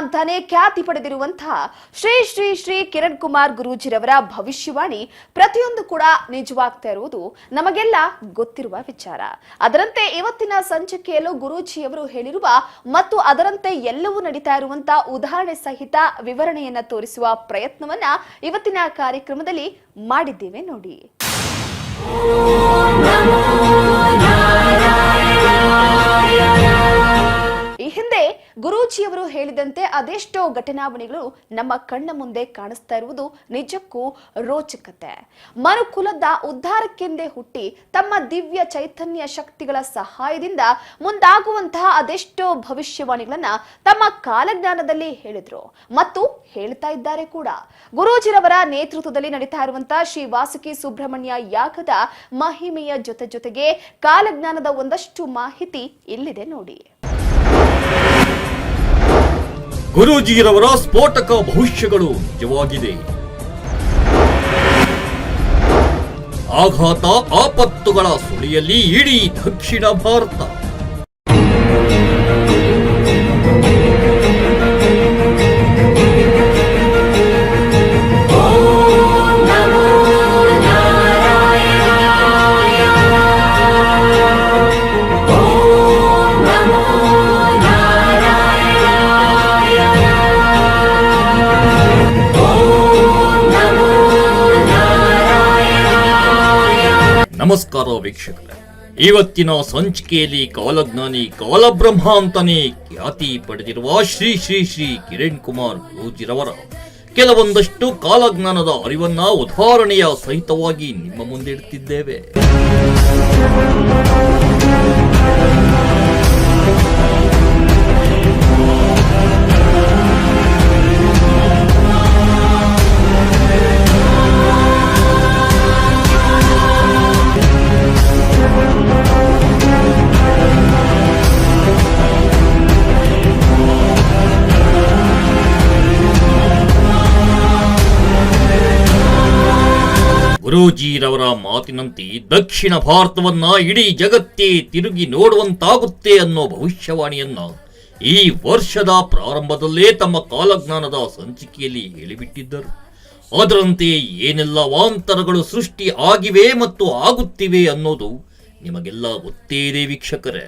ಅಂತಾನೆ ಖ್ಯಾತಿ ಪಡೆದಿರುವಂತಹ ಶ್ರೀ ಶ್ರೀ ಶ್ರೀ ಕಿರಣ್ ಕುಮಾರ್ ಗುರೂಜಿರವರ ಭವಿಷ್ಯವಾಣಿ ಪ್ರತಿಯೊಂದು ಕೂಡ ನಿಜವಾಗ್ತಾ ಇರುವುದು ನಮಗೆಲ್ಲ ಗೊತ್ತಿರುವ ವಿಚಾರ. ಅದರಂತೆ ಇವತ್ತಿನ ಸಂಚಿಕೆಯಲ್ಲೂ ಗುರೂಜಿಯವರು ಹೇಳಿರುವ ಮತ್ತು ಅದರಂತೆ ಎಲ್ಲವೂ ನಡೀತಾ ಇರುವಂತಹ ಉದಾಹರಣೆ ಸಹಿತ ವಿವರಣೆಯನ್ನ ತೋರಿಸುವ ಪ್ರಯತ್ನವನ್ನ ಇವತ್ತಿನ ಕಾರ್ಯಕ್ರಮದಲ್ಲಿ ಮಾಡಿದ್ದೇವೆ ನೋಡಿ. ಗುರೂಜಿಯವರು ಹೇಳಿದಂತೆ ಅದೆಷ್ಟೋ ಘಟನಾವಣೆಗಳು ನಮ್ಮ ಕಣ್ಣ ಮುಂದೆ ಕಾಣಿಸ್ತಾ ಇರುವುದು ನಿಜಕ್ಕೂ ರೋಚಕತೆ. ಮನುಕುಲದ ಉದ್ಧಾರಕ್ಕೆಂದೇ ಹುಟ್ಟಿ ತಮ್ಮ ದಿವ್ಯ ಚೈತನ್ಯ ಶಕ್ತಿಗಳ ಸಹಾಯದಿಂದ ಮುಂದಾಗುವಂತಹ ಅದೆಷ್ಟೋ ಭವಿಷ್ಯವಾಣಿಗಳನ್ನ ತಮ್ಮ ಕಾಲಜ್ಞಾನದಲ್ಲಿ ಹೇಳಿದ್ರು. ಮತ್ತು ಹೇಳ್ತಾ ಇದ್ದಾರೆ ಕೂಡ. ಗುರೂಜಿರವರ ನೇತೃತ್ವದಲ್ಲಿ ನಡೀತಾ ಇರುವಂತಹ ಶ್ರೀ ವಾಸುಕಿ ಸುಬ್ರಹ್ಮಣ್ಯ ಯಾಗದ ಮಹಿಮೆಯ ಜೊತೆ ಜೊತೆಗೆ ಕಾಲಜ್ಞಾನದ ಒಂದಷ್ಟು ಮಾಹಿತಿ ಇಲ್ಲಿದೆ ನೋಡಿ. ಗುರೂಜಿರವರ ಸ್ಫೋಟಕ ಭವಿಷ್ಯಗಳು ನಿಜವಾಗಿದೆ. ಆಘಾತ ಆಪತ್ತುಗಳ ಸುಳಿಯಲ್ಲಿ ಇಡೀ ದಕ್ಷಿಣ ಭಾರತ. ನಮಸ್ಕಾರ ವೀಕ್ಷಕರೇ. ಇವತ್ತಿನ ಸಂಚಿಕೆಯಲ್ಲಿ ಕಾಲಜ್ಞಾನಿ ಕಾಲಬ್ರಹ್ಮ ಅಂತಾನೆ ಖ್ಯಾತಿ ಪಡೆದಿರುವ ಶ್ರೀ ಶ್ರೀ ಶ್ರೀ ಕಿರಣ್ ಕುಮಾರ್ ಗುರೂಜಿರವರ ಕೆಲವೊಂದಷ್ಟು ಕಾಲಜ್ಞಾನದ ಅರಿವನ್ನ ಉದಾಹರಣೆಯ ಸಹಿತವಾಗಿ ನಿಮ್ಮ ಮುಂದೆ ಗುರೂಜಿರವರ ಮಾತಿನಂತೆ ದಕ್ಷಿಣ ಭಾರತವನ್ನ ಇಡೀ ಜಗತ್ತೇ ತಿರುಗಿ ನೋಡುವಂತಾಗುತ್ತೆ ಅನ್ನೋ ಭವಿಷ್ಯವಾಣಿಯನ್ನ ಈ ವರ್ಷದ ಪ್ರಾರಂಭದಲ್ಲೇ ತಮ್ಮ ಕಾಲಜ್ಞಾನದ ಸಂಚಿಕೆಯಲ್ಲಿ ಹೇಳಿಬಿಟ್ಟಿದ್ದರು. ಅದರಂತೆ ಏನೆಲ್ಲ ವಾಂತರಗಳು ಸೃಷ್ಟಿ ಆಗಿವೆ ಮತ್ತು ಆಗುತ್ತಿವೆ ಅನ್ನೋದು ನಿಮಗೆಲ್ಲ ಗೊತ್ತೇ ಇದೆ ವೀಕ್ಷಕರೇ.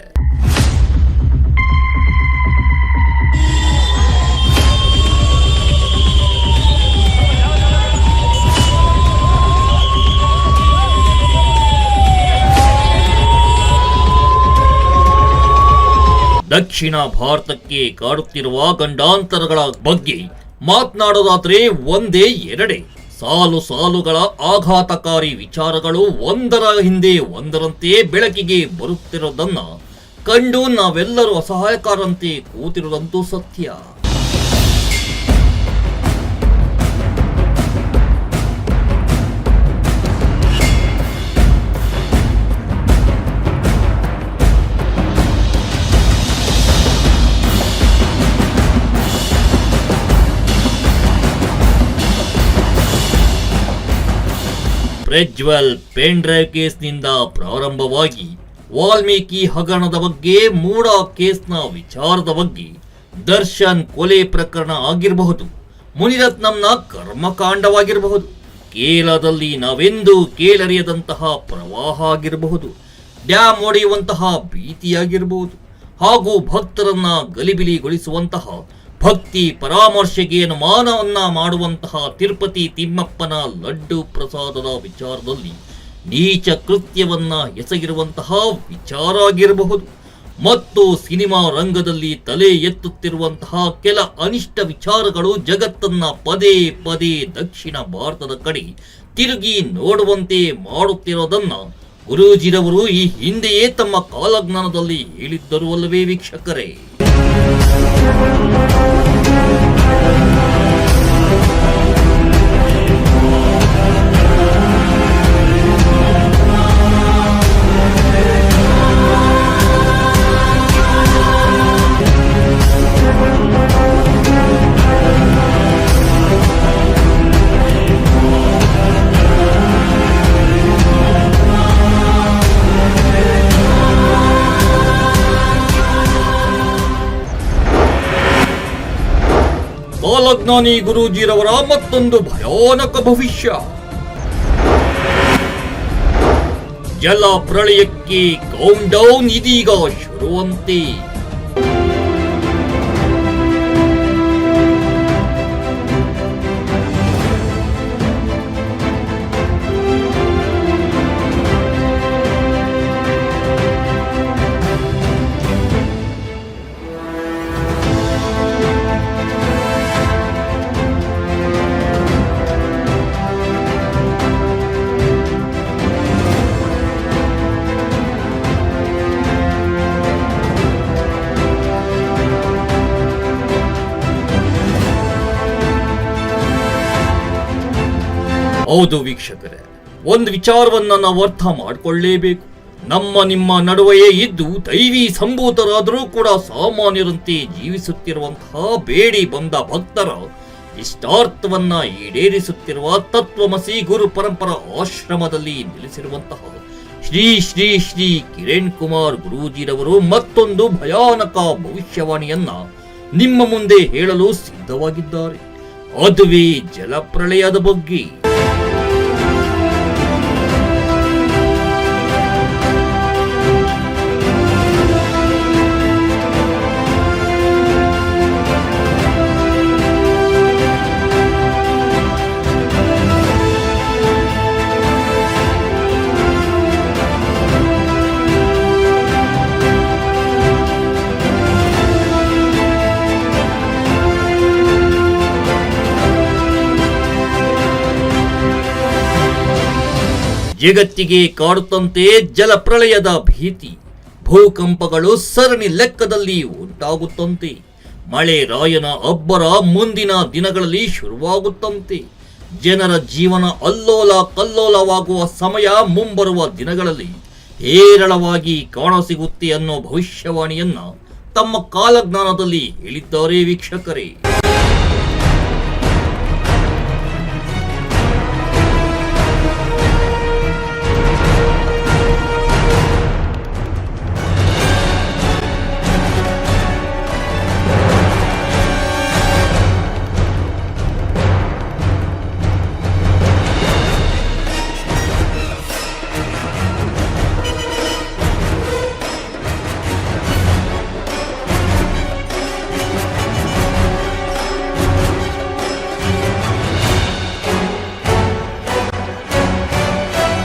ದಕ್ಷಿಣ ಭಾರತಕ್ಕೆ ಕಾಡುತ್ತಿರುವ ಗಂಡಾಂತರಗಳ ಬಗ್ಗೆ ಮಾತನಾಡೋದಾದ್ರೆ ಒಂದೇ ಎರಡೇ. ಸಾಲು ಸಾಲುಗಳ ಆಘಾತಕಾರಿ ವಿಚಾರಗಳು ಒಂದರ ಹಿಂದೆ ಒಂದರಂತೆ ಬೆಳಕಿಗೆ ಬರುತ್ತಿರೋದನ್ನ ಕಂಡು ನಾವೆಲ್ಲರೂ ಅಸಹಾಯಕಾರಂತೆ ಕೂತಿರುವುದಂತೂ ಸತ್ಯ. ಪ್ರಜ್ವಲ್ ಪೆನ್ ಡ್ರೈವ್ ಕೇಸ್ನಿಂದ ಪ್ರಾರಂಭವಾಗಿ ವಾಲ್ಮೀಕಿ ಹಗರಣದ ಬಗ್ಗೆ, ಮೂಡ ಕೇಸ್ನ ವಿಚಾರದ ಬಗ್ಗೆ ದರ್ಶನ್ ಕೊಲೆ ಪ್ರಕರಣ ಆಗಿರಬಹುದು, ಮುನಿರತ್ನಂನ ಕರ್ಮಕಾಂಡವಾಗಿರಬಹುದು, ಕೇರಳದಲ್ಲಿ ನಾವೆಂದು ಕೇಳರಿಯದಂತಹ ಪ್ರವಾಹ ಆಗಿರಬಹುದು ಡ್ಯಾಮ್ ಒಡೆಯುವಂತಹ ಭೀತಿಯಾಗಿರಬಹುದು ಹಾಗೂ ಭಕ್ತರನ್ನ ಗಲಿಬಿಲಿಗೊಳಿಸುವಂತಹ ಭಕ್ತಿ ಪರಾಮರ್ಶೆಗೆ ಅನುಮಾನವನ್ನ ಮಾಡುವಂತಹ ತಿರುಪತಿ ತಿಮ್ಮಪ್ಪನ ಲಡ್ಡು ಪ್ರಸಾದದ ವಿಚಾರದಲ್ಲಿ ನೀಚ ಕೃತ್ಯವನ್ನ ಎಸಗಿರುವಂತಹ ವಿಚಾರ ಆಗಿರಬಹುದು ಮತ್ತು ಸಿನಿಮಾ ರಂಗದಲ್ಲಿ ತಲೆ ಎತ್ತುತ್ತಿರುವಂತಹ ಕೆಲ ಅನಿಷ್ಟ ವಿಚಾರಗಳು ಜಗತ್ತನ್ನ ಪದೇ ಪದೇ ದಕ್ಷಿಣ ಭಾರತದ ಕಡೆ ತಿರುಗಿ ನೋಡುವಂತೆ ಮಾಡುತ್ತಿರೋದನ್ನ ಗುರೂಜಿರವರು ಈ ಹಿಂದೆಯೇ ತಮ್ಮ ಕಾಲಜ್ಞಾನದಲ್ಲಿ ಹೇಳಿದ್ದರು ಅಲ್ಲವೇ ವೀಕ್ಷಕರೇ. ಕಾಲಜ್ಞಾನಿ ಗುರುಜಿರವರ ಮತ್ತೊಂದು ಭಯಾನಕ ಭವಿಷ್ಯ. ಜಲ ಪ್ರಳಯಕ್ಕೆ ಕೌಂಟ್ ಡೌನ್ ಇದೀಗ ಶುರುವಂತೆ. ಹೌದು ವೀಕ್ಷಕರೇ, ಒಂದು ವಿಚಾರವನ್ನು ನಾವು ಅರ್ಥ ಮಾಡಿಕೊಳ್ಳೇಬೇಕು. ನಮ್ಮ ನಿಮ್ಮ ನಡುವೆಯೇ ಇದ್ದು ದೈವಿ ಸಂಭೂತರಾದರೂ ಕೂಡ ಸಾಮಾನ್ಯರಂತೆ ಜೀವಿಸುತ್ತಿರುವಂತಹ ಬೇಡಿ ಬಂದ ಭಕ್ತರ ಇಷ್ಟಾರ್ಥವನ್ನ ಈಡೇರಿಸುತ್ತಿರುವ ತತ್ವಮಸಿ ಗುರು ಪರಂಪರ ಆಶ್ರಮದಲ್ಲಿ ನೆಲೆಸಿರುವಂತಹ ಶ್ರೀ ಶ್ರೀ ಶ್ರೀ ಕಿರಣ್ ಕುಮಾರ್ ಗುರೂಜಿರವರು ಮತ್ತೊಂದು ಭಯಾನಕ ಭವಿಷ್ಯವಾಣಿಯನ್ನ ನಿಮ್ಮ ಮುಂದೆ ಹೇಳಲು ಸಿದ್ಧವಾಗಿದ್ದಾರೆ. ಅದುವೇ ಜಲಪ್ರಳಯದ ಬಗ್ಗೆ. ಜಗತ್ತಿಗೆ ಕಾಡುತ್ತಂತೆ ಜಲಪ್ರಳಯದ ಭೀತಿ. ಭೂಕಂಪಗಳು ಸರಣಿ ಲೆಕ್ಕದಲ್ಲಿ ಉಂಟಾಗುತ್ತಂತೆ. ಮಳೆ ರಾಯನ ಅಬ್ಬರ ಮುಂದಿನ ದಿನಗಳಲ್ಲಿ ಶುರುವಾಗುತ್ತಂತೆ. ಜನರ ಜೀವನ ಅಲ್ಲೋಲ ಕಲ್ಲೋಲವಾಗುವ ಸಮಯ ಮುಂಬರುವ ದಿನಗಳಲ್ಲಿ ಹೇರಳವಾಗಿ ಕಾಣಸಿಗುತ್ತೆ ಅನ್ನೋ ಭವಿಷ್ಯವಾಣಿಯನ್ನ ತಮ್ಮ ಕಾಲಜ್ಞಾನದಲ್ಲಿ ಹೇಳಿದ್ದಾರೆ ವೀಕ್ಷಕರೇ.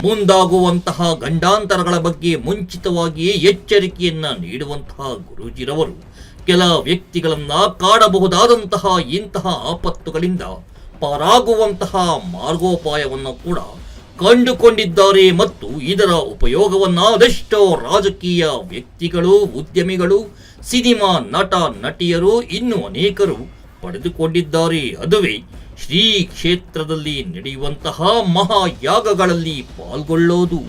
ಮುಂದಾಗುವಂತಹ ಗಂಡಾಂತರಗಳ ಬಗ್ಗೆ ಮುಂಚಿತವಾಗಿಯೇ ಎಚ್ಚರಿಕೆಯನ್ನ ನೀಡುವಂತಹ ಗುರೂಜಿರವರು ಕೆಲ ವ್ಯಕ್ತಿಗಳನ್ನ ಕಾಡಬಹುದಾದಂತಹ ಇಂತಹ ಆಪತ್ತುಗಳಿಂದ ಪಾರಾಗುವಂತಹ ಮಾರ್ಗೋಪಾಯವನ್ನು ಕೂಡ ಕಂಡುಕೊಂಡಿದ್ದಾರೆ ಮತ್ತು ಇದರ ಉಪಯೋಗವನ್ನ ಅದೆಷ್ಟೋ ರಾಜಕೀಯ ವ್ಯಕ್ತಿಗಳು, ಉದ್ಯಮಿಗಳು, ಸಿನಿಮಾ ನಟ, ನಟಿಯರು ಇನ್ನು ಅನೇಕರು ಪಡೆದುಕೊಂಡಿದ್ದಾರೆ. ಅದುವೇ ಶ್ರೀ ಕ್ಷೇತ್ರದಲ್ಲಿ ನಡೆಯುವಂತಹ ಮಹಾಯಾಗಗಳಲ್ಲಿ ಪಾಲ್ಗೊಳ್ಳೋದು.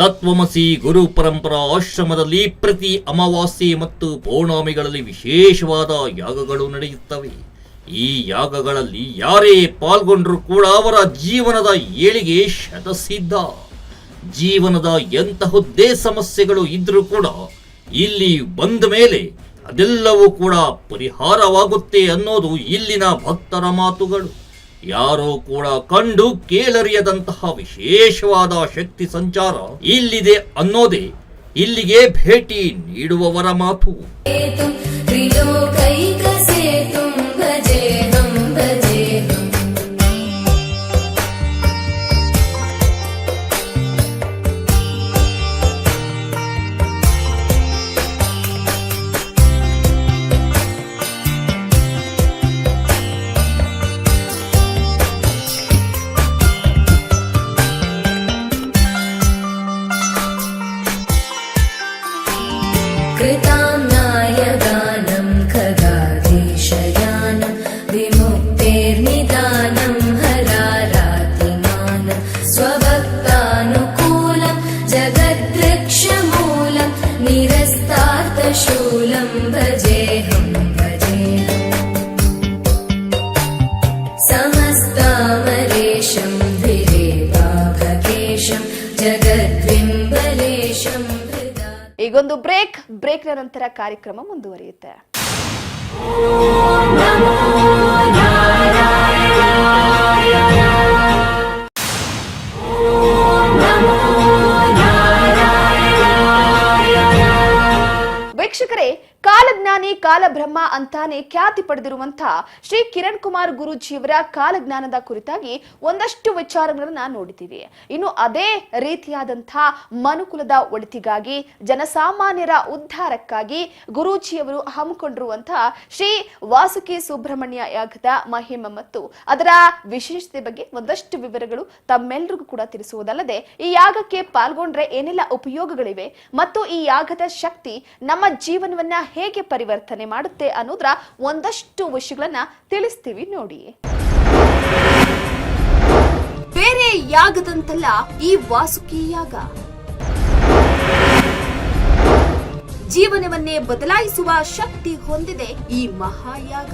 ತತ್ವಮಸಿ ಗುರು ಪರಂಪರಾ ಆಶ್ರಮದಲ್ಲಿ ಪ್ರತಿ ಅಮಾವಾಸ್ಯೆ ಮತ್ತು ಪೌರ್ಣಮಿಗಳಲ್ಲಿ ವಿಶೇಷವಾದ ಯಾಗಗಳು ನಡೆಯುತ್ತವೆ. ಈ ಯಾಗಗಳಲ್ಲಿ ಯಾರೇ ಪಾಲ್ಗೊಂಡರೂ ಕೂಡ ಅವರ ಜೀವನದ ಏಳಿಗೆ ಶತಸಿದ್ಧ. ಜೀವನದ ಎಂತಹುದ್ದೇ ಸಮಸ್ಯೆಗಳು ಇದ್ರೂ ಕೂಡ ಇಲ್ಲಿ ಬಂದ ಮೇಲೆ ಅದೆಲ್ಲವೂ ಕೂಡ ಪರಿಹಾರವಾಗುತ್ತೆ ಅನ್ನೋದು ಇಲ್ಲಿನ ಭಕ್ತರ ಮಾತುಗಳು. ಯಾರೋ ಕೂಡ ಕಂಡು ಕೇಳರಿಯದಂತಹ ವಿಶೇಷವಾದ ಶಕ್ತಿ ಸಂಚಾರ ಇಲ್ಲಿದೆ ಅನ್ನೋದೇ ಇಲ್ಲಿಗೆ ಭೇಟಿ ನೀಡುವವರ ಮಾತು. ಈಗೊಂದು ಬ್ರೇಕ್. ಬ್ರೇಕ್ನ ನಂತರ ಕಾರ್ಯಕ್ರಮ ಮುಂದುವರಿಯುತ್ತೆ. ವೀಕ್ಷಕರೇ ಕಾಲಜ್ಞಾನಿ ಕಾಲಬ್ರಹ್ಮ ಅಂತಾನೆ ಖ್ಯಾತಿ ಪಡೆದಿರುವಂತಹ ಶ್ರೀ ಕಿರಣ್ ಕುಮಾರ್ ಗುರುಜಿಯವರ ಕಾಲಜ್ಞಾನದ ಕುರಿತಾಗಿ ಒಂದಷ್ಟು ವಿಚಾರಗಳನ್ನ ನೋಡಿದ್ದೀವಿ. ಇನ್ನು ಅದೇ ರೀತಿಯಾದಂತಹ ಮನುಕುಲದ ಒಳಿತಿಗಾಗಿ, ಜನಸಾಮಾನ್ಯರ ಉದ್ಧಾರಕ್ಕಾಗಿ ಗುರೂಜಿಯವರು ಹಮ್ಮಿಕೊಂಡಿರುವಂತಹ ಶ್ರೀ ವಾಸುಕಿ ಸುಬ್ರಹ್ಮಣ್ಯ ಯಾಗದ ಮಹಿಮ ಮತ್ತು ಅದರ ವಿಶೇಷತೆ ಬಗ್ಗೆ ಒಂದಷ್ಟು ವಿವರಗಳು ತಮ್ಮೆಲ್ಲರಿಗೂ ಕೂಡ ತಿಳಿಸುವುದಲ್ಲದೆ, ಈ ಯಾಗಕ್ಕೆ ಪಾಲ್ಗೊಂಡ್ರೆ ಏನೆಲ್ಲ ಉಪಯೋಗಗಳಿವೆ ಮತ್ತು ಈ ಯಾಗದ ಶಕ್ತಿ ನಮ್ಮ ಜೀವನವನ್ನ ಹೇಗೆ ಪರಿವರ್ತನೆ ಮಾಡುತ್ತೆ ಅನ್ನೋದ್ರ ಒಂದಷ್ಟು ವಿಷಯಗಳನ್ನ ತಿಳಿಸ್ತೀವಿ ನೋಡಿ. ಬೇರೆ ಯಾಗದಂತಲ್ಲ ಈ ವಾಸುಕಿ ಯಾಗ. ಜೀವನವನ್ನೇ ಬದಲಾಯಿಸುವ ಶಕ್ತಿ ಹೊಂದಿದೆ ಈ ಮಹಾಯಾಗ.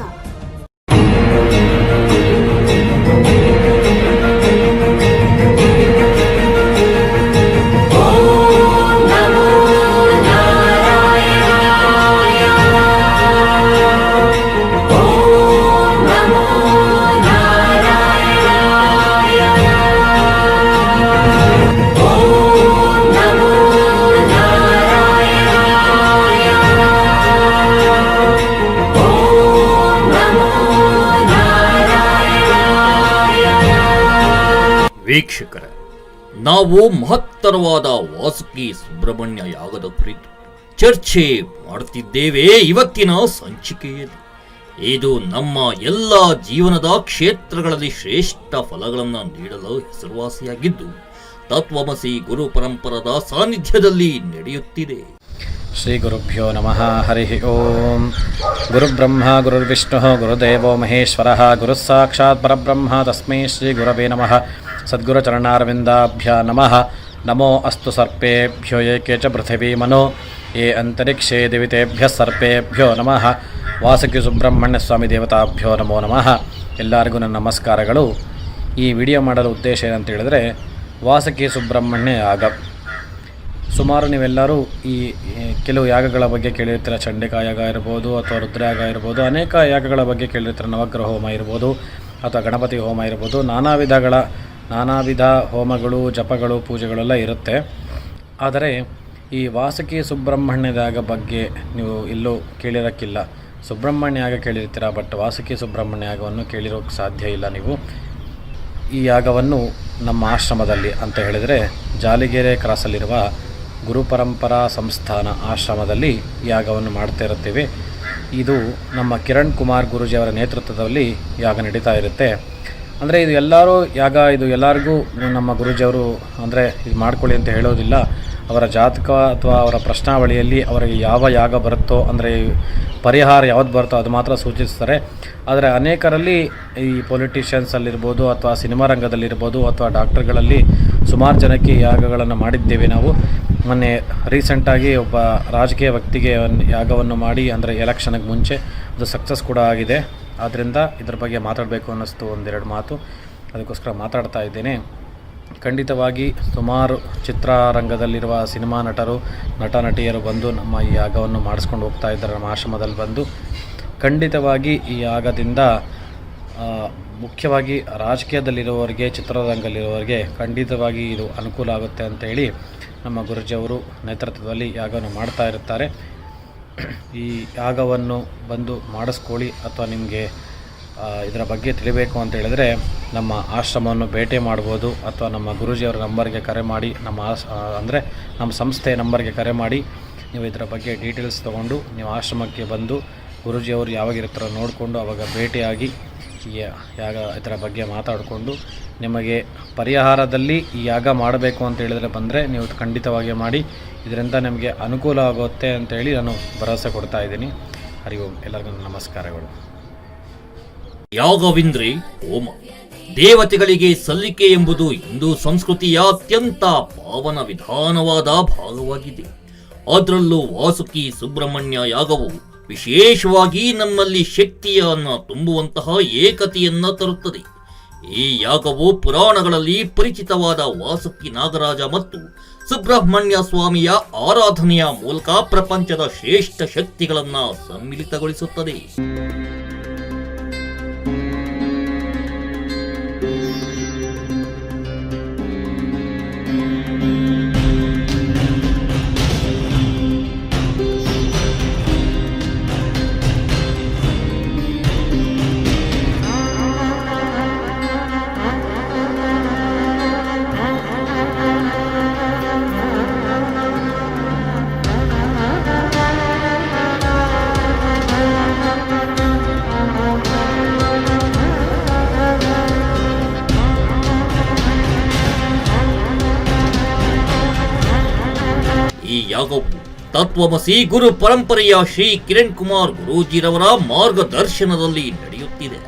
ವೀಕ್ಷಕರ, ನಾವು ಮಹತ್ತರವಾದ ವಾಸುಕಿ ಸುಬ್ರಹ್ಮಣ್ಯ ಯಾಗದ ಕುರಿತು ಚರ್ಚೆ ಮಾಡುತ್ತಿದ್ದೇವೆ ಇವತ್ತಿನ ಸಂಚಿಕೆಯಲ್ಲಿ. ಇದು ನಮ್ಮ ಎಲ್ಲ ಜೀವನದ ಕ್ಷೇತ್ರಗಳಲ್ಲಿ ಶ್ರೇಷ್ಠ ಫಲಗಳನ್ನು ನೀಡಲು ಹೆಸರುವಾಸಿಯಾಗಿದ್ದು, ತತ್ವಮಸಿ ಗುರು ಪರಂಪರದ ಸಾನ್ನಿಧ್ಯದಲ್ಲಿ ನಡೆಯುತ್ತಿದೆ. ಶ್ರೀ ಗುರುಭ್ಯೋ ನಮಃ. ಹರಿ ಓಂ. ಗುರುಬ್ರಹ್ಮ ಗುರುರ್ವಿಷ್ಣು ಗುರುದೇವೋ ಮಹೇಶ್ವರ. ಗುರುಸಾಕ್ಷಾತ್ ಪರಬ್ರಹ್ಮ. ತಸ್ಮೈ ಶ್ರೀ ಗುರವೇ ನಮಃ. ಸದ್ಗುರುಚರಣಾರವಿಂದಾಭ್ಯ ನಮಃ. ನಮೋ ಅಸ್ತು ಸರ್ಪೇಭ್ಯೋ ಏಕೇಚ ಚ ಪೃಥಿವೀ ಮನೋ. ಏ ಅಂತರಿಕ್ಷೇ ದಿವಿತೇಭ್ಯ ಸರ್ಪೇಭ್ಯೋ ನಮಃ. ವಾಸುಕಿ ಸುಬ್ರಹ್ಮಣ್ಯ ಸ್ವಾಮಿ ದೇವತಾಭ್ಯೋ ನಮೋ ನಮಃ. ಎಲ್ಲರಿಗೂ ನನ್ನ ನಮಸ್ಕಾರಗಳು. ಈ ವಿಡಿಯೋ ಮಾಡಲು ಉದ್ದೇಶ ಏನಂತ ಹೇಳಿದರೆ, ವಾಸುಕಿ ಸುಬ್ರಹ್ಮಣ್ಯ ಯಾಗ. ಸುಮಾರು ನೀವೆಲ್ಲರೂ ಈ ಕೆಲವು ಯಾಗಗಳ ಬಗ್ಗೆ ಕೇಳಿರ್ತೀರ. ಚಂಡಿಕಾ ಯಾಗ ಇರ್ಬೋದು ಅಥವಾ ರುದ್ರಯಾಗ ಇರ್ಬೋದು, ಅನೇಕ ಯಾಗಗಳ ಬಗ್ಗೆ ಕೇಳಿರ್ತೀರ. ನವಗ್ರಹ ಹೋಮ ಇರ್ಬೋದು ಅಥವಾ ಗಣಪತಿ ಹೋಮ ಇರ್ಬೋದು, ನಾನಾ ವಿಧಗಳ ನಾನಾ ವಿಧ ಹೋಮಗಳು, ಜಪಗಳು, ಪೂಜೆಗಳೆಲ್ಲ ಇರುತ್ತೆ. ಆದರೆ ಈ ವಾಸುಕಿ ಸುಬ್ರಹ್ಮಣ್ಯದ ಯಾಗ ಬಗ್ಗೆ ನೀವು ಎಲ್ಲೂ ಕೇಳಿರೋಕ್ಕಿಲ್ಲ. ಸುಬ್ರಹ್ಮಣ್ಯ ಯಾಗ ಕೇಳಿರ್ತೀರ, ಬಟ್ ವಾಸುಕಿ ಸುಬ್ರಹ್ಮಣ್ಯ ಯಾಗವನ್ನು ಕೇಳಿರೋಕ್ಕೆ ಸಾಧ್ಯ ಇಲ್ಲ ನೀವು. ಈ ಯಾಗವನ್ನು ನಮ್ಮ ಆಶ್ರಮದಲ್ಲಿ ಅಂತ ಹೇಳಿದರೆ ಜಾಲಿಗೆರೆ ಕ್ರಾಸಲ್ಲಿರುವ ಗುರು ಪರಂಪರಾ ಸಂಸ್ಥಾನ ಆಶ್ರಮದಲ್ಲಿ ಯಾಗವನ್ನು ಮಾಡ್ತಾ ಇರುತ್ತೇವೆ. ಇದು ನಮ್ಮ ಕಿರಣ್ ಕುಮಾರ್ ಗುರುಜಿಯವರ ನೇತೃತ್ವದಲ್ಲಿ ಯಾಗ ನಡೀತಾ ಇರುತ್ತೆ. ಅಂದರೆ ಇದು ಎಲ್ಲರೂ ಯಾಗ, ಇದು ಎಲ್ಲರಿಗೂ ನಮ್ಮ ಗುರುಜಿಯವರು ಅಂದರೆ ಇದು ಮಾಡ್ಕೊಳ್ಳಿ ಅಂತ ಹೇಳೋದಿಲ್ಲ. ಅವರ ಜಾತಕ ಅಥವಾ ಅವರ ಪ್ರಶ್ನಾವಳಿಯಲ್ಲಿ ಅವರಿಗೆ ಯಾವ ಯಾಗ ಬರುತ್ತೋ ಅಂದರೆ ಪರಿಹಾರ ಯಾವ್ದು ಬರುತ್ತೋ ಅದು ಮಾತ್ರ ಸೂಚಿಸ್ತಾರೆ. ಆದರೆ ಅನೇಕರಲ್ಲಿ ಈ ಪೊಲಿಟಿಷಿಯನ್ಸಲ್ಲಿರ್ಬೋದು ಅಥವಾ ಸಿನಿಮಾ ರಂಗದಲ್ಲಿರ್ಬೋದು ಅಥವಾ ಡಾಕ್ಟರ್ಗಳಲ್ಲಿ ಸುಮಾರು ಜನಕ್ಕೆ ಯಾಗಗಳನ್ನು ಮಾಡಿದ್ದೇವೆ ನಾವು. ಮೊನ್ನೆ ರೀಸೆಂಟಾಗಿ ಒಬ್ಬ ರಾಜಕೀಯ ವ್ಯಕ್ತಿಗೆ ಯಾಗವನ್ನು ಮಾಡಿ, ಅಂದರೆ ಎಲೆಕ್ಷನ್ಗೆ ಮುಂಚೆ ಅದು ಸಕ್ಸಸ್ ಕೂಡ ಆಗಿದೆ. ಆದ್ದರಿಂದ ಇದ್ರ ಬಗ್ಗೆ ಮಾತಾಡಬೇಕು ಅನ್ನಿಸ್ತು ಒಂದೆರಡು ಮಾತು. ಅದಕ್ಕೋಸ್ಕರ ಮಾತಾಡ್ತಾ ಇದ್ದೇನೆ. ಖಂಡಿತವಾಗಿ ಸುಮಾರು ಚಿತ್ರರಂಗದಲ್ಲಿರುವ ಸಿನಿಮಾ ನಟರು ನಟ ನಟಿಯರು ಬಂದು ನಮ್ಮ ಈ ಯಾಗವನ್ನು ಮಾಡಿಸ್ಕೊಂಡು ಹೋಗ್ತಾ ಇದ್ದಾರೆ, ನಮ್ಮ ಆಶ್ರಮದಲ್ಲಿ ಬಂದು. ಖಂಡಿತವಾಗಿ ಈ ಯಾಗದಿಂದ ಮುಖ್ಯವಾಗಿ ರಾಜಕೀಯದಲ್ಲಿರುವವರಿಗೆ, ಚಿತ್ರರಂಗದಲ್ಲಿರುವವರಿಗೆ ಖಂಡಿತವಾಗಿ ಇದು ಅನುಕೂಲ ಆಗುತ್ತೆ ಅಂತೇಳಿ ನಮ್ಮ ಗುರುಜಿಯವರು ನೇತೃತ್ವದಲ್ಲಿ ಯಾಗವನ್ನು ಮಾಡ್ತಾ ಇರುತ್ತಾರೆ. ಈ ಯಾಗವನ್ನು ಬಂದು ಮಾಡಿಸ್ಕೊಳ್ಳಿ ಅಥವಾ ನಿಮಗೆ ಇದರ ಬಗ್ಗೆ ತಿಳಿಬೇಕು ಅಂತ ಹೇಳಿದರೆ ನಮ್ಮ ಆಶ್ರಮವನ್ನು ಭೇಟಿ ಮಾಡ್ಬೋದು ಅಥವಾ ನಮ್ಮ ಗುರುಜಿಯವರ ನಂಬರ್ಗೆ ಕರೆ ಮಾಡಿ, ನಮ್ಮ ಆಸ್ ಅಂದರೆ ನಮ್ಮ ಸಂಸ್ಥೆಯ ನಂಬರ್ಗೆ ಕರೆ ಮಾಡಿ ನೀವು ಇದರ ಬಗ್ಗೆ ಡೀಟೇಲ್ಸ್ ತೊಗೊಂಡು ನೀವು ಆಶ್ರಮಕ್ಕೆ ಬಂದು ಗುರುಜಿಯವರು ಯಾವಾಗಿರ್ತಾರೋ ನೋಡಿಕೊಂಡು ಅವಾಗ ಭೇಟಿಯಾಗಿ ಯಾಗ ಇದರ ಬಗ್ಗೆ ಮಾತಾಡಿಕೊಂಡು ನಿಮಗೆ ಪರಿಹಾರದಲ್ಲಿ ಯಾಗ ಮಾಡಬೇಕು ಅಂತ ಹೇಳಿದರೆ ಬಂದರೆ ನೀವು ಖಂಡಿತವಾಗಿ ಮಾಡಿ. ಇದರಿಂದ ನಿಮಗೆ ಅನುಕೂಲ ಆಗುತ್ತೆ ಅಂತೇಳಿ ನಾನು ಭರವಸೆ ಕೊಡ್ತಾ ಇದ್ದೀನಿ. ಹರಿ ಓಂ. ಎಲ್ಲರಿಗೂ ನಮಸ್ಕಾರಗಳು. ಯಾಗವಿಂದ್ರೆ ಓಮ. ದೇವತೆಗಳಿಗೆ ಸಲ್ಲಿಕೆ ಎಂಬುದು ಹಿಂದೂ ಸಂಸ್ಕೃತಿಯ ಅತ್ಯಂತ ಪಾವನ ವಿಧಾನವಾದ ಭಾಗವಾಗಿದೆ. ಅದರಲ್ಲೂ ವಾಸುಕಿ ಸುಬ್ರಹ್ಮಣ್ಯ ಯಾಗವು ವಿಶೇಷವಾಗಿ ನಮ್ಮಲ್ಲಿ ಶಕ್ತಿಯನ್ನು ತುಂಬುವಂತಹ ಏಕತೆಯನ್ನು ತರುತ್ತದೆ. ಈ ಯಾಗವು ಪುರಾಣಗಳಲ್ಲಿ ಪರಿಚಿತವಾದ ವಾಸುಕಿ ನಾಗರಾಜ ಮತ್ತು ಸುಬ್ರಹ್ಮಣ್ಯ ಸ್ವಾಮಿಯ ಆರಾಧನೆಯ ಮೂಲಕ ಪ್ರಪಂಚದ ಶ್ರೇಷ್ಠ ಶಕ್ತಿಗಳನ್ನು ಸಮ್ಮಿಳಿತಗೊಳಿಸುತ್ತದೆ ತತ್ವಮಸಿ ಗುರು ಪರಂಪರೆಯ ಶ್ರೀ ಕಿರಣ್ ಕುಮಾರ್ ಗುರೂಜಿರವರ ಮಾರ್ಗದರ್ಶನದಲ್ಲಿ ನಡೆಯುತ್ತಿದೆ.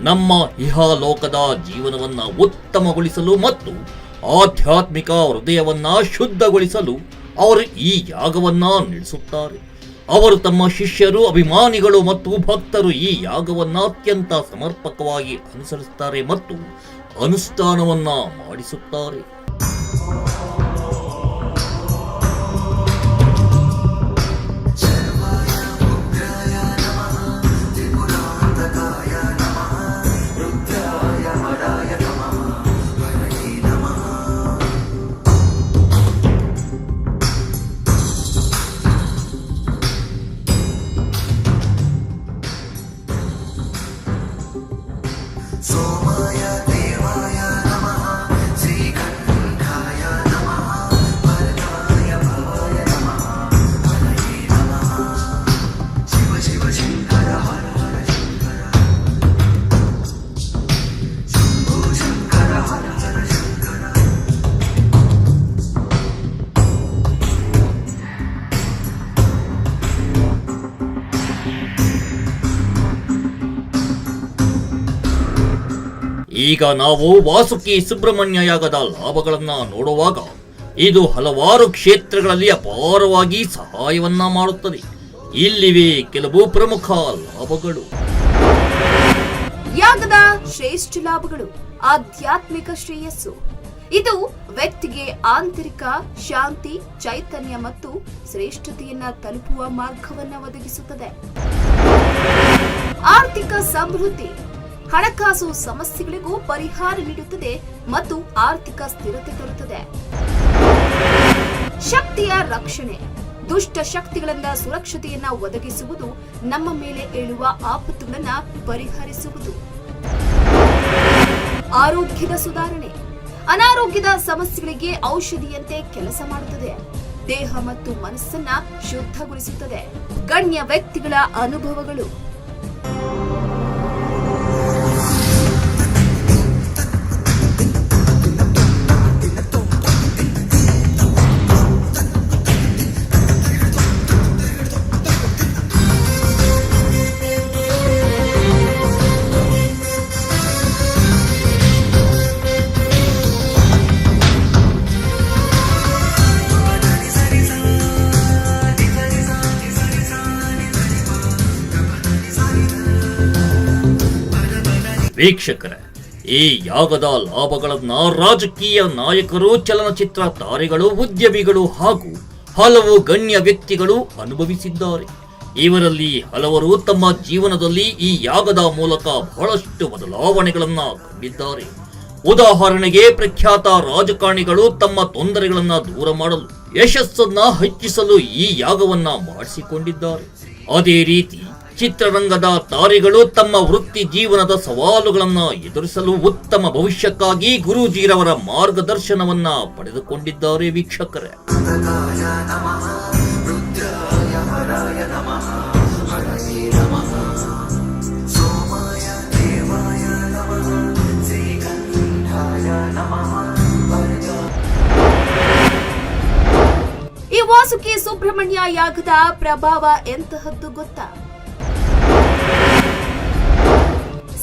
ನಮ್ಮ ಇಹಲೋಕದ ಜೀವನವನ್ನ ಉತ್ತಮಗೊಳಿಸಲು ಮತ್ತು ಆಧ್ಯಾತ್ಮಿಕ ಹೃದಯವನ್ನ ಶುದ್ಧಗೊಳಿಸಲು ಅವರು ಈ ಯಾಗವನ್ನ ನಡೆಸುತ್ತಾರೆ ಅವರು ತಮ್ಮ ಶಿಷ್ಯರು, ಅಭಿಮಾನಿಗಳು ಮತ್ತು ಭಕ್ತರು ಈ ಯಾಗವನ್ನ ಅತ್ಯಂತ ಸಮರ್ಪಕವಾಗಿ ಅನುಸರಿಸುತ್ತಾರೆ ಮತ್ತು ಅನುಷ್ಠಾನವನ್ನ ಮಾಡಿಸುತ್ತಾರೆ. ಈಗ ನಾವು ವಾಸುಕಿ ಸುಬ್ರಹ್ಮಣ್ಯ ಯಾಗದ ಲಾಭಗಳನ್ನ ನೋಡುವಾಗ ಇದು ಹಲವಾರು ಕ್ಷೇತ್ರಗಳಲ್ಲಿ ಅಪಾರವಾಗಿ ಸಹಾಯವನ್ನ ಮಾಡುತ್ತದೆ. ಇಲ್ಲಿವೆ ಕೆಲವು ಪ್ರಮುಖ ಲಾಭಗಳು. ಯಾಗದ ಶ್ರೇಷ್ಠ ಲಾಭಗಳು, ಆಧ್ಯಾತ್ಮಿಕ ಶ್ರೇಯಸ್ಸು. ಇದು ವ್ಯಕ್ತಿಗೆ ಆಂತರಿಕ ಶಾಂತಿ, ಚೈತನ್ಯ ಮತ್ತು ಶ್ರೇಷ್ಠತೆಯನ್ನ ತಲುಪುವ ಮಾರ್ಗವನ್ನ ಒದಗಿಸುತ್ತದೆ. ಆರ್ಥಿಕ ಸಮೃದ್ಧಿ ಹಣಕಾಸು ಸಮಸ್ಯೆಗಳಿಗೂ ಪರಿಹಾರ ನೀಡುತ್ತದೆ ಮತ್ತು ಆರ್ಥಿಕ ಸ್ಥಿರತೆ ತರುತ್ತದೆ. ಶಕ್ತಿಯ ರಕ್ಷಣೆ. ದುಷ್ಟ ಶಕ್ತಿಗಳಿಂದ ಸುರಕ್ಷತೆಯನ್ನ ಒದಗಿಸುವುದು ನಮ್ಮ ಮೇಲೆ ಏಳುವ ಆಪತ್ತುಗಳನ್ನ ಪರಿಹರಿಸುವುದು. ಆರೋಗ್ಯದ ಸುಧಾರಣೆ. ಅನಾರೋಗ್ಯದ ಸಮಸ್ಯೆಗಳಿಗೆ ಔಷಧಿಯಂತೆ ಕೆಲಸ ಮಾಡುತ್ತದೆ. ದೇಹ ಮತ್ತು ಮನಸ್ಸನ್ನ ಶುದ್ಧಗೊಳಿಸುತ್ತದೆ. ಗಣ್ಯ ವ್ಯಕ್ತಿಗಳ ಅನುಭವಗಳು. ವೀಕ್ಷಕರ, ಈ ಯಾಗದ ಲಾಭಗಳನ್ನ ರಾಜಕೀಯ ನಾಯಕರು, ಚಲನಚಿತ್ರ ತಾರೆಗಳು, ಉದ್ಯಮಿಗಳು ಹಾಗೂ ಹಲವು ಗಣ್ಯ ವ್ಯಕ್ತಿಗಳು ಅನುಭವಿಸಿದ್ದಾರೆ. ಇವರಲ್ಲಿ ಹಲವರು ತಮ್ಮ ಜೀವನದಲ್ಲಿ ಈ ಯಾಗದ ಮೂಲಕ ಬಹಳಷ್ಟು ಬದಲಾವಣೆಗಳನ್ನು ಕಂಡಿದ್ದಾರೆ. ಉದಾಹರಣೆಗೆ, ಪ್ರಖ್ಯಾತ ರಾಜಕಾರಣಿಗಳು ತಮ್ಮ ತೊಂದರೆಗಳನ್ನ ದೂರ ಮಾಡಲು ಯಶಸ್ಸನ್ನ ಹೆಚ್ಚಿಸಲು ಈ ಯಾಗವನ್ನ ಮಾಡಿಸಿಕೊಂಡಿದ್ದಾರೆ. ಅದೇ ರೀತಿ ಚಿತ್ರರಂಗದ ತಾರೆಗಳು ತಮ್ಮ ವೃತ್ತಿ ಜೀವನದ ಸವಾಲುಗಳನ್ನು ಎದುರಿಸಲು ಉತ್ತಮ ಭವಿಷ್ಯಕ್ಕಾಗಿ ಗುರೂಜಿರವರ ಮಾರ್ಗದರ್ಶನವನ್ನ ಪಡೆದುಕೊಂಡಿದ್ದಾರೆ ವೀಕ್ಷಕರೇ. ಈ ವಾಸುಕಿ ಸುಬ್ರಹ್ಮಣ್ಯ ಯಾಗದ ಪ್ರಭಾವ ಎಂತಹದ್ದು ಗೊತ್ತಾ?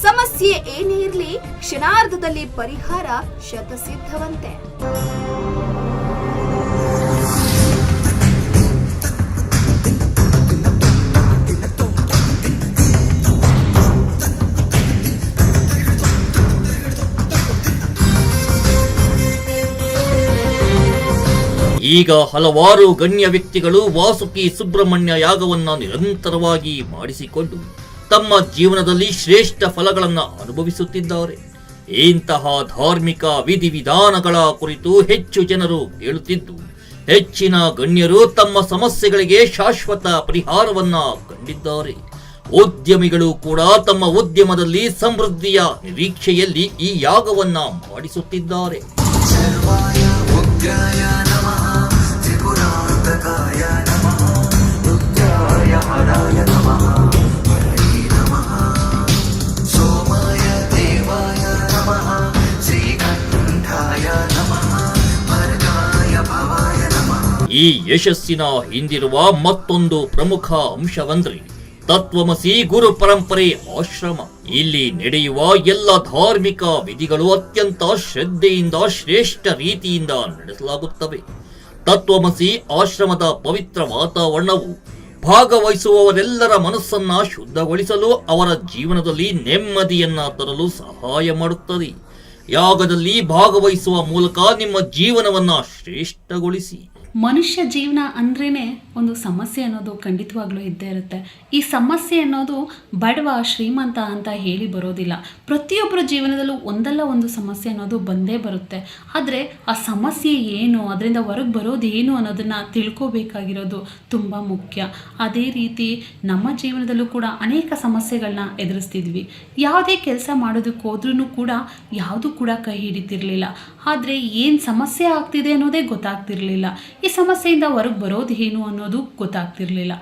ಸಮಸ್ಯೆ ಏನೇ ಇರಲಿ, ಕ್ಷಣಾರ್ಧದಲ್ಲಿ ಪರಿಹಾರ ಶತಸಿದ್ಧವಂತೆ. ಈಗ ಹಲವಾರು ಗಣ್ಯ ವ್ಯಕ್ತಿಗಳು ವಾಸುಕಿ ಸುಬ್ರಹ್ಮಣ್ಯ ಯಾಗವನ್ನ ನಿರಂತರವಾಗಿ ಮಾಡಿಸಿಕೊಂಡು ತಮ್ಮ ಜೀವನದಲ್ಲಿ ಶ್ರೇಷ್ಠ ಫಲಗಳನ್ನು ಅನುಭವಿಸುತ್ತಿದ್ದಾರೆ. ಇಂತಹ ಧಾರ್ಮಿಕ ವಿಧಿವಿಧಾನಗಳ ಕುರಿತು ಹೆಚ್ಚು ಜನರು ಹೇಳುತ್ತಿದ್ದು, ಹೆಚ್ಚಿನ ಗಣ್ಯರು ತಮ್ಮ ಸಮಸ್ಯೆಗಳಿಗೆ ಶಾಶ್ವತ ಪರಿಹಾರವನ್ನ ಕಂಡಿದ್ದಾರೆ. ಉದ್ಯಮಿಗಳು ಕೂಡ ತಮ್ಮ ಉದ್ಯಮದಲ್ಲಿ ಸಮೃದ್ಧಿಯ ನಿರೀಕ್ಷೆಯಲ್ಲಿ ಈ ಯಾಗವನ್ನ ಮಾಡಿಸುತ್ತಿದ್ದಾರೆ. ಈ ಯಶಸ್ಸಿನ ಹಿಂದಿರುವ ಮತ್ತೊಂದು ಪ್ರಮುಖ ಅಂಶವಂದ್ರೆ ತತ್ವಮಸಿ ಗುರು ಪರಂಪರೆ ಆಶ್ರಮ. ಇಲ್ಲಿ ನಡೆಯುವ ಎಲ್ಲ ಧಾರ್ಮಿಕ ವಿಧಿಗಳು ಅತ್ಯಂತ ಶ್ರದ್ಧೆಯಿಂದ ಶ್ರೇಷ್ಠ ರೀತಿಯಿಂದ ನಡೆಸಲಾಗುತ್ತವೆ. ತತ್ವಮಸಿ ಆಶ್ರಮದ ಪವಿತ್ರ ವಾತಾವರಣವು ಭಾಗವಹಿಸುವವರೆಲ್ಲರ ಮನಸ್ಸನ್ನ ಶುದ್ಧಗೊಳಿಸಲು ಅವರ ಜೀವನದಲ್ಲಿ ನೆಮ್ಮದಿಯನ್ನ ತರಲು ಸಹಾಯ ಮಾಡುತ್ತದೆ. ಯಾಗದಲ್ಲಿ ಭಾಗವಹಿಸುವ ಮೂಲಕ ನಿಮ್ಮ ಜೀವನವನ್ನ ಶ್ರೇಷ್ಠಗೊಳಿಸಿ. ಮನುಷ್ಯ ಜೀವನ ಅಂದ್ರೇ ಒಂದು ಸಮಸ್ಯೆ ಅನ್ನೋದು ಖಂಡಿತವಾಗ್ಲೂ ಇದ್ದೇ ಇರುತ್ತೆ. ಈ ಸಮಸ್ಯೆ ಅನ್ನೋದು ಬಡವ ಶ್ರೀಮಂತ ಅಂತ ಹೇಳಿ ಬರೋದಿಲ್ಲ. ಪ್ರತಿಯೊಬ್ಬರ ಜೀವನದಲ್ಲೂ ಒಂದಲ್ಲ ಒಂದು ಸಮಸ್ಯೆ ಅನ್ನೋದು ಬಂದೇ ಬರುತ್ತೆ. ಆದರೆ ಆ ಸಮಸ್ಯೆ ಏನು, ಅದರಿಂದ ಹೊರಗೆ ಬರೋದು ಏನು ಅನ್ನೋದನ್ನು ತಿಳ್ಕೋಬೇಕಾಗಿರೋದು ತುಂಬ ಮುಖ್ಯ. ಅದೇ ರೀತಿ ನಮ್ಮ ಜೀವನದಲ್ಲೂ ಕೂಡ ಅನೇಕ ಸಮಸ್ಯೆಗಳನ್ನ ಎದುರಿಸ್ತಿದ್ವಿ. ಯಾವುದೇ ಕೆಲಸ ಮಾಡೋದಕ್ಕೆ ಹೋದ್ರೂ ಕೂಡ ಯಾವುದೂ ಕೂಡ ಕೈ ಹಿಡಿತಿರ್ಲಿಲ್ಲ. ಆದರೆ ಏನು ಸಮಸ್ಯೆ ಆಗ್ತಿದೆ ಅನ್ನೋದೇ ಗೊತ್ತಾಗ್ತಿರ್ಲಿಲ್ಲ. ಈ ಸಮಸ್ಯೆಯಿಂದ ಹೊರಗೆ ಬರೋದು ಏನು ಅನ್ನೋದು ಗೊತ್ತಾಗ್ತಿರಲಿಲ್ಲ.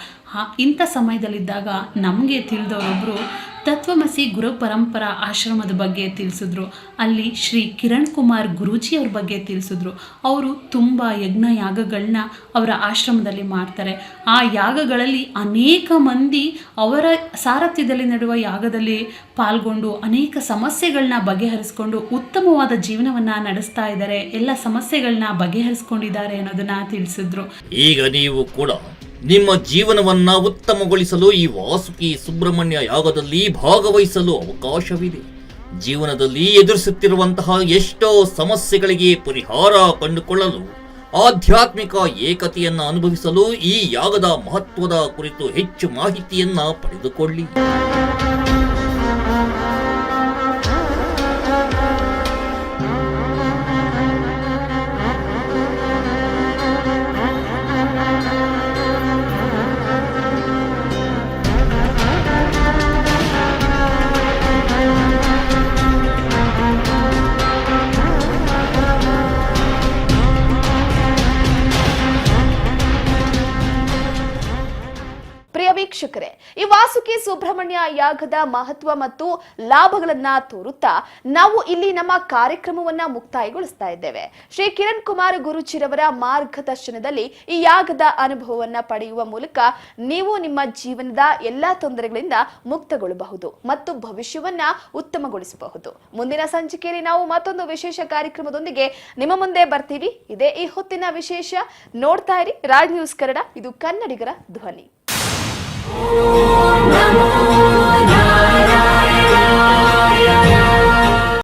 ಇಂಥ ಸಮಯದಲ್ಲಿದ್ದಾಗ ನಮಗೆ ತಿಳಿದವರೊಬ್ಬರು ತತ್ವಮಸಿ ಗುರು ಪರಂಪರಾ ಆಶ್ರಮದ ಬಗ್ಗೆ ತಿಳಿಸಿದ್ರು. ಅಲ್ಲಿ ಶ್ರೀ ಕಿರಣ್ ಕುಮಾರ್ ಗುರೂಜಿ ಅವ್ರ ಬಗ್ಗೆ ತಿಳಿಸಿದ್ರು. ಅವರು ತುಂಬ ಯಜ್ಞ ಯಾಗಗಳನ್ನ ಅವರ ಆಶ್ರಮದಲ್ಲಿ ಮಾಡ್ತಾರೆ. ಆ ಯಾಗಗಳಲ್ಲಿ ಅನೇಕ ಮಂದಿ ಅವರ ಸಾರಥ್ಯದಲ್ಲಿ ನಡೆಯುವ ಯಾಗದಲ್ಲಿ ಪಾಲ್ಗೊಂಡು ಅನೇಕ ಸಮಸ್ಯೆಗಳನ್ನ ಬಗೆಹರಿಸ್ಕೊಂಡು ಉತ್ತಮವಾದ ಜೀವನವನ್ನು ನಡೆಸ್ತಾ ಇದ್ದಾರೆ. ಎಲ್ಲ ಸಮಸ್ಯೆಗಳನ್ನ ಬಗೆಹರಿಸ್ಕೊಂಡಿದ್ದಾರೆ ಅನ್ನೋದನ್ನ ತಿಳಿಸಿದ್ರು. ಈಗ ನೀವು ಕೂಡ ನಿಮ್ಮ ಜೀವನವನ್ನ ಉತ್ತಮಗೊಳಿಸಲು ಈ ವಾಸುಕಿ ಸುಬ್ರಹ್ಮಣ್ಯ ಯಾಗದಲ್ಲಿ ಭಾಗವಹಿಸಲು ಅವಕಾಶವಿದೆ. ಜೀವನದಲ್ಲಿ ಎದುರಿಸುತ್ತಿರುವಂತಹ ಎಷ್ಟೋ ಸಮಸ್ಯೆಗಳಿಗೆ ಪರಿಹಾರ ಕಂಡುಕೊಳ್ಳಲು, ಆಧ್ಯಾತ್ಮಿಕ ಏಕತೆಯನ್ನ ಅನುಭವಿಸಲು ಈ ಯಾಗದ ಮಹತ್ವದ ಕುರಿತು ಹೆಚ್ಚು ಮಾಹಿತಿಯನ್ನ ಪಡೆದುಕೊಳ್ಳಿ. ಸುಬ್ರಹ್ಮಣ್ಯ ಯಾಗದ ಮಹತ್ವ ಮತ್ತು ಲಾಭಗಳನ್ನ ತೋರುತ್ತಾ ನಾವು ಇಲ್ಲಿ ನಮ್ಮ ಕಾರ್ಯಕ್ರಮವನ್ನ ಮುಕ್ತಾಯಗೊಳಿಸ್ತಾ ಇದ್ದೇವೆ. ಶ್ರೀ ಕಿರಣ್ ಕುಮಾರ್ ಗುರುಚಿರವರ ಮಾರ್ಗದರ್ಶನದಲ್ಲಿ ಈ ಯಾಗದ ಅನುಭವವನ್ನ ಪಡೆಯುವ ಮೂಲಕ ನೀವು ನಿಮ್ಮ ಜೀವನದ ಎಲ್ಲಾ ತೊಂದರೆಗಳಿಂದ ಮುಕ್ತಗೊಳ್ಳಬಹುದು ಮತ್ತು ಭವಿಷ್ಯವನ್ನ ಉತ್ತಮಗೊಳಿಸಬಹುದು. ಮುಂದಿನ ಸಂಚಿಕೆಯಲ್ಲಿ ನಾವು ಮತ್ತೊಂದು ವಿಶೇಷ ಕಾರ್ಯಕ್ರಮದೊಂದಿಗೆ ನಿಮ್ಮ ಮುಂದೆ ಬರ್ತೀವಿ. ಇದೇ ಈ ಹೊತ್ತಿನ ವಿಶೇಷ. ನೋಡ್ತಾ ಇರಿ. ರಾಜ್ ನ್ಯೂಸ್ ಕನ್ನಡ. ಇದು ಕನ್ನಡಿಗರ ಧ್ವನಿ. ನಮೋ